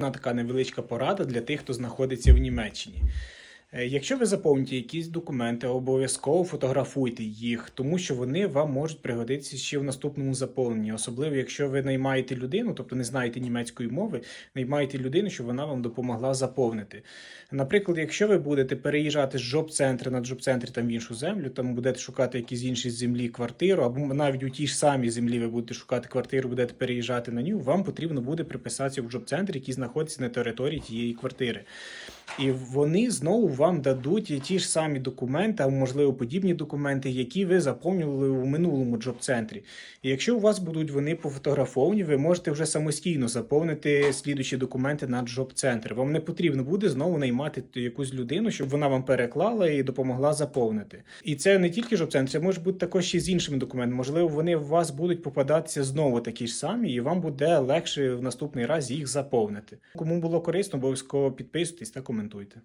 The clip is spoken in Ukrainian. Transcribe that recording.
Одна така невеличка порада для тих, хто знаходиться в Німеччині. Е, Якщо ви заповните якісь документи, обов'язково фотографуйте їх, тому що вони вам можуть пригодитися ще в наступному заповненні. Особливо, якщо ви наймаєте людину, тобто не знаєте німецької мови, наймаєте людину, щоб вона вам допомогла заповнити. Наприклад, якщо ви будете переїжджати з джоб-центру на джоб-центр там в іншу землю, там будете шукати якісь інші землі квартиру, або навіть у тій ж самій землі ви будете шукати квартиру, будете переїжджати на нього, вам потрібно буде приписатися в джоб-центр, який знаходиться на території тієї квартири. І вони знову вам дадуть ті ж самі документи, а можливо подібні документи, які ви заповнювали у минулому джоб-центрі. І якщо у вас будуть вони пофотографовані, ви можете вже самостійно заповнити слідучі документи на джоб-центр. Вам не потрібно буде знову наймати якусь людину, щоб вона вам переклала і допомогла заповнити. І це не тільки джоб-центр, це може бути також і з іншими документами. Можливо, вони у вас будуть попадатися знову такі ж самі, і вам буде легше в наступний раз їх заповнити. Кому було корисно, обов'язково підписуйтесь та коментуйте.